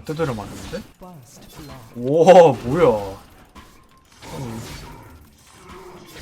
배트들을 맞는데? First blood. 우와 뭐야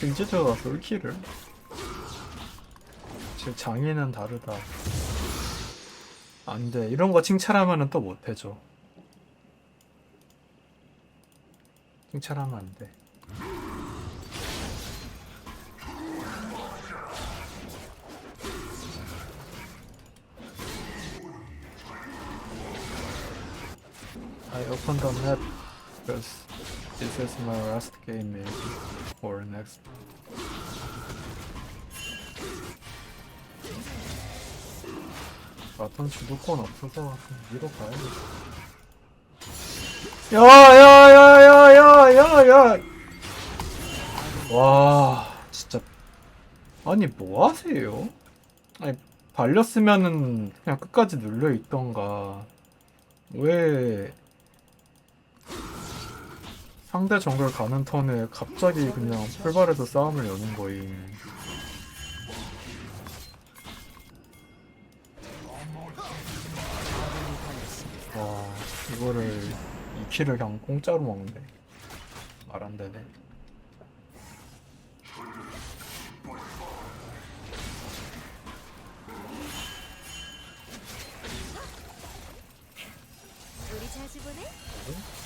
김지드가 솔키를? 지금 장인은 다르다 안돼 이런 거 칭찬하면은 또 못해줘 칭찬하면 안돼 I opened the map because this is my last game maybe or next. 바텀 주도권 없어서 위로 가야겠다 야야야야야야야! 와 진짜. 아니 뭐 하세요? 아니 발렸으면은 그냥 끝까지 눌려 있던가. 왜 상대 정글 가는 턴에 갑자기 그냥 풀발에서 싸움을 여는 거임. 와 이거를 2킬을 그냥 공짜로 먹네. 말안 되네. 우리 자주 보네? 네.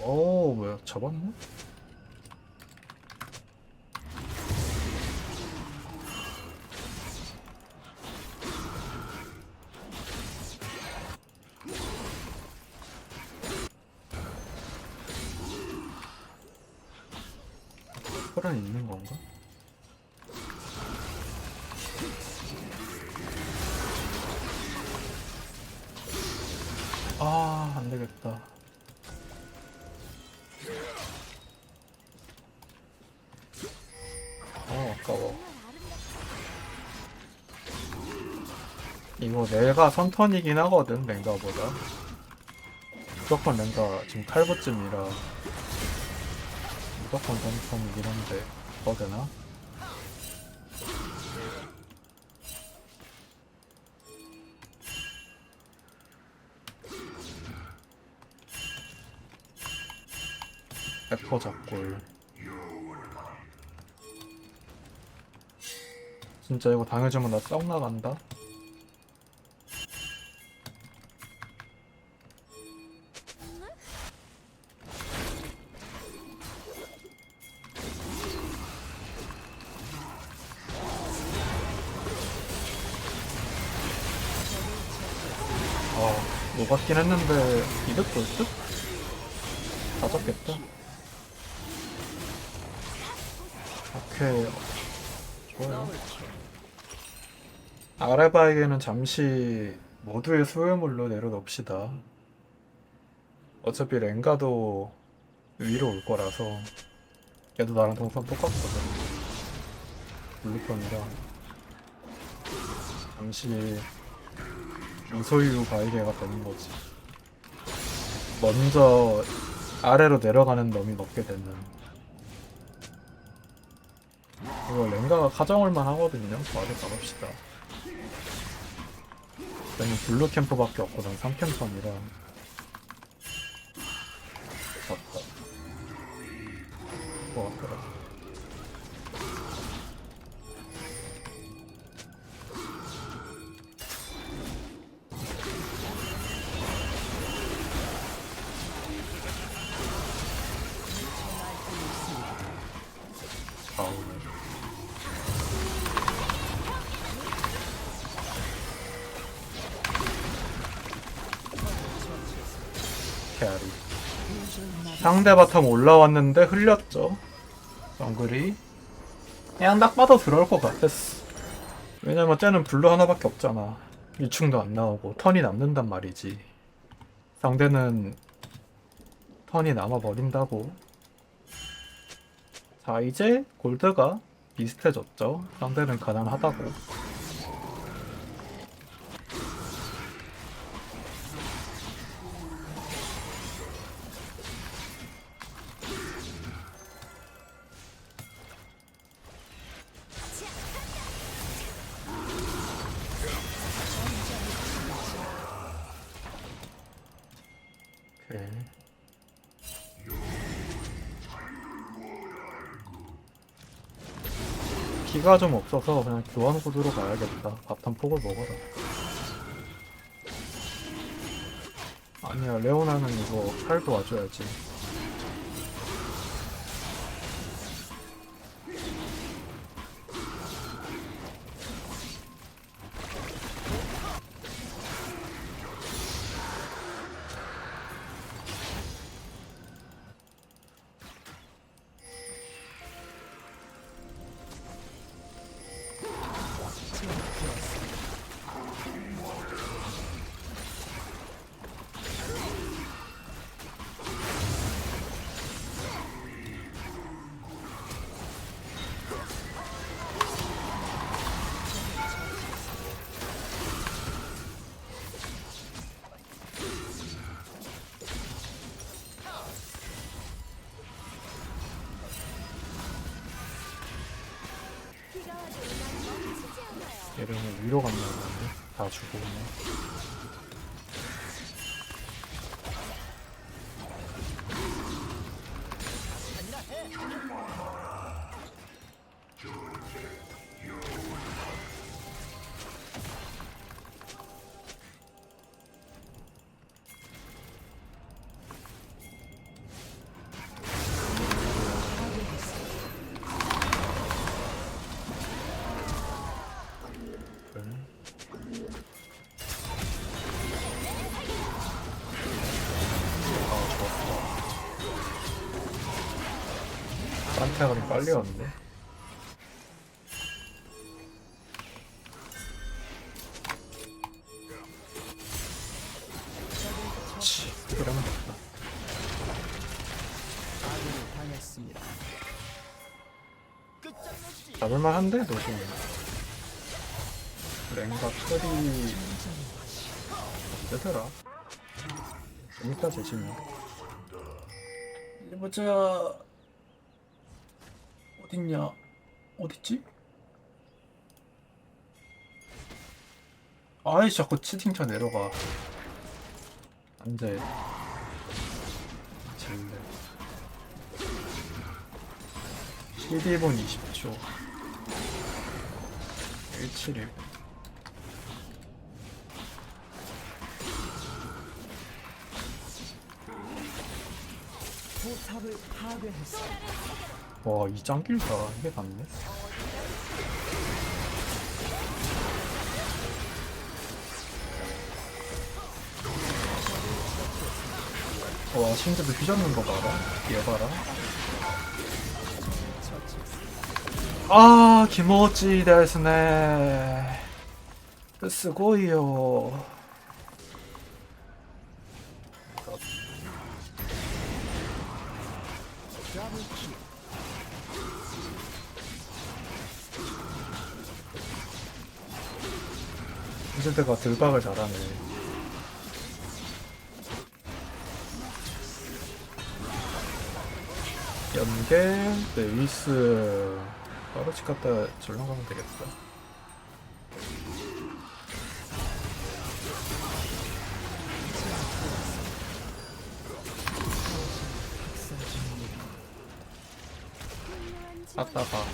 오 뭐야 잡았나? 혈안 있는 건가? 이거 내가 선턴이긴 하거든, 랭가보다. 무조건 랭가 지금 칼보쯤이라. 무조건 선턴이긴 한데, 더 되나? 에퍼 작골 진짜 이거 당해주면 나 썩 나간다 아 녹았긴 했는데 이득 볼 듯? 다 잡겠다. 오케이. 좋아요. 아레바에게는 잠시 모두의 소유물로 내려놓읍시다. 어차피 랭가도 위로 올 거라서 얘도 나랑 동선 똑같거든. 블루편이라 잠시 무소유 바이게가 되는 거지 먼저 아래로 내려가는 놈이 먹게 되는 이거 랭가가 가져올만 하거든요. 말을 가봅시다. 저는 블루 캠프밖에 없고 난 3캠프이라 맞다. 뭐 같더라. 아우. 캐리. 상대 바텀 올라왔는데 흘렸죠. 정글이. 그냥 딱 봐도 들어올 것 같았어. 왜냐면 쟤는 블루 하나밖에 없잖아. 유충도 안 나오고 턴이 남는단 말이지. 상대는 턴이 남아버린다고. 자 이제 골드가 비슷해졌죠. 상대는 가난하다고. 기가 좀 없어서 그냥 교환 구도로 가야겠다. 바텀 폭을 먹어라. 아니야, 레오나는 이거 칼도 와줘야지. 얘는 위로 본데? 다 죽고 오네. 좀 빨리 왔는데? 치, 이러면 됐다. 잡을만 한데, 노시는. 랭가 처리 언제더라? 재밌다 재시면 보자 어딨냐? 어딨지? 아이 자꾸 치팅차 내려가. 안돼. 질래. 12분 20초. 171 포탑을 파괴했어. 와, 이 짱길다. 이게 낫네. 와, 신드도 휘젓는 거 봐라. 얘 봐라. 아, 기모찌 데스네. 쓰고요. 신드가 들박을 잘하네. 연계, 네이스. 바로 집 갔다 절로 가면 되겠다. 따따가.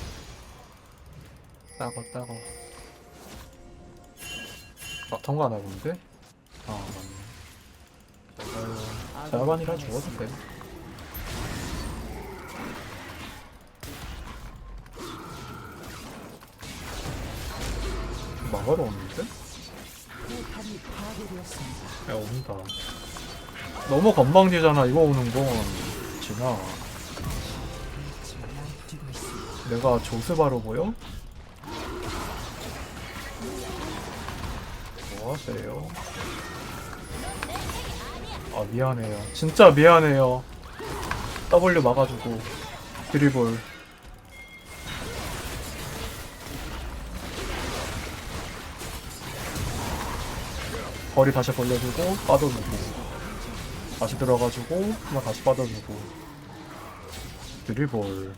따고, 따고. 아, 통과하나 본데? 아, 맞네. 아유, 자반이라 죽어도 돼. 막으러 오는데? 야, 온다. 너무 건방지잖아, 이거 오는 건. 진아. 내가 조스바로 보여? 뭐 하세요? 아, 미안해요. 진짜 미안해요. W 막아주고, 드리블. 거리 다시 벌려주고, 빠져주고. 다시 들어가지고, 한번 다시 빠져주고. 드리블.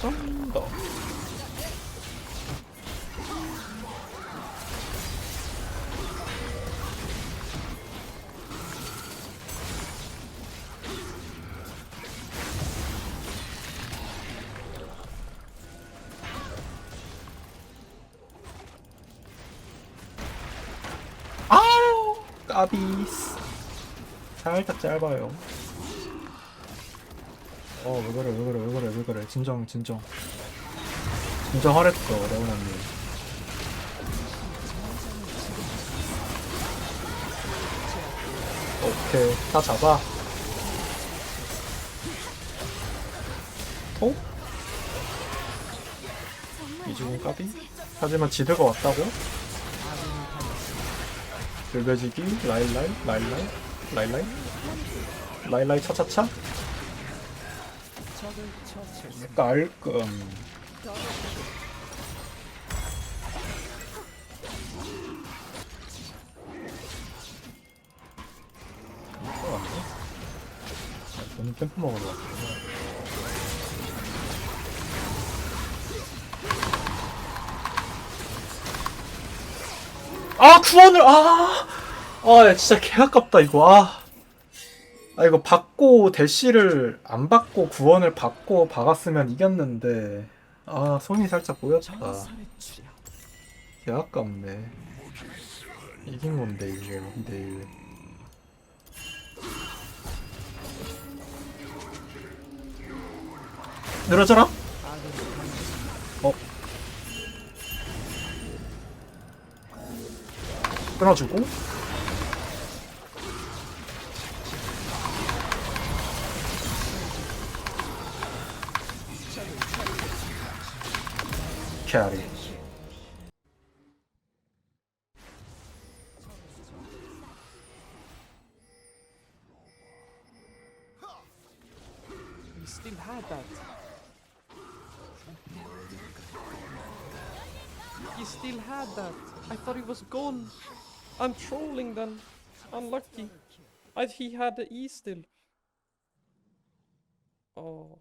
짠다. 까비스 살짝 짧아요 어 왜 그래 왜 그래 왜 그래 왜 그래 진정 진정 진정하랬어 레오나님 오케이 다 잡아 어? 이주공 까비? 하지만 지드가 왔다고? 긁어지기? 라일라이 라일라이 라일라이 라일라이 차차차. 깔끔 저는 캠프 먹으러 왔구 아 구원을 아! 아 야, 진짜 개 아깝다 이거 아. 아 이거 받고 대시를 안 받고 구원을 받고 박았으면 이겼는데 아 손이 살짝 보였다. 개 아깝네 이긴 건데 이거 2대1 늘어져라 끊어주고 캐리 He still had that. He still had that. I thought he was gone. I'm trolling then. Unlucky. I, he had the E still. Oh.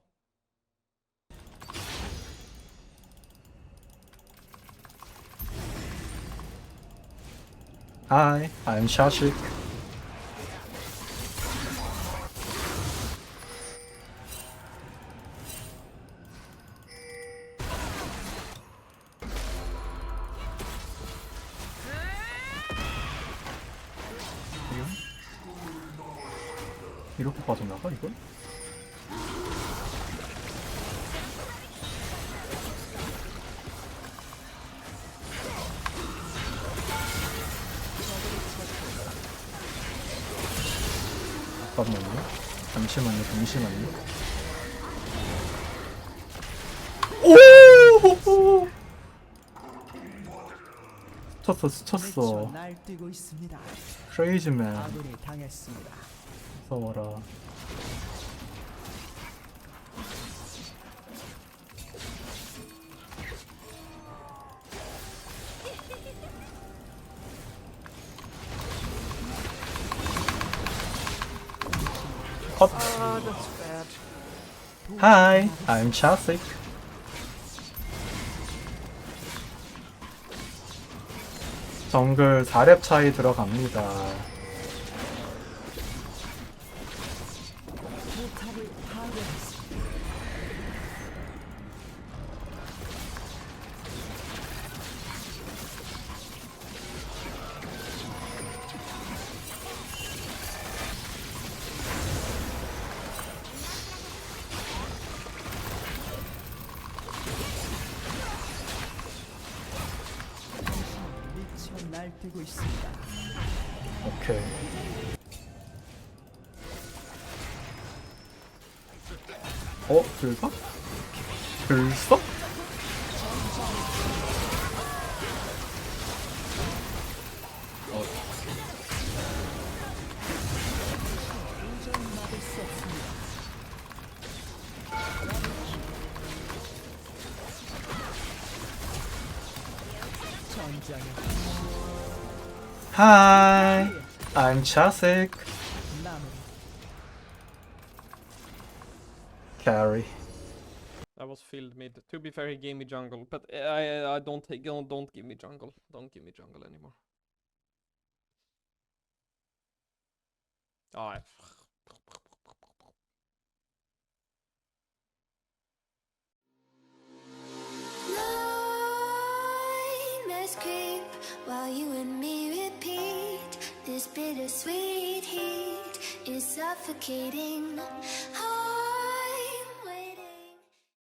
Hi, I'm Shashik. 잠깐만요. 잠시만요. 잠시만요. 오! 스쳤어. 날뛰고 있습니다. 크레이지맨. 당했습니다. 무서워라. 컷. Ah. Hi, I'm Chasik. 정글 4렙 차이 들어갑니다. 날뛰고 있습니다. 오케이. 어, 들까? 들썩? Hi, I'm Chasik. Carry. That was filled mid. To be fair, he gave me jungle, but I I don't take don't don't give me jungle. Don't give me jungle anymore. Alright. always creep while you and me repeat. This bittersweet heat is suffocating. Oh.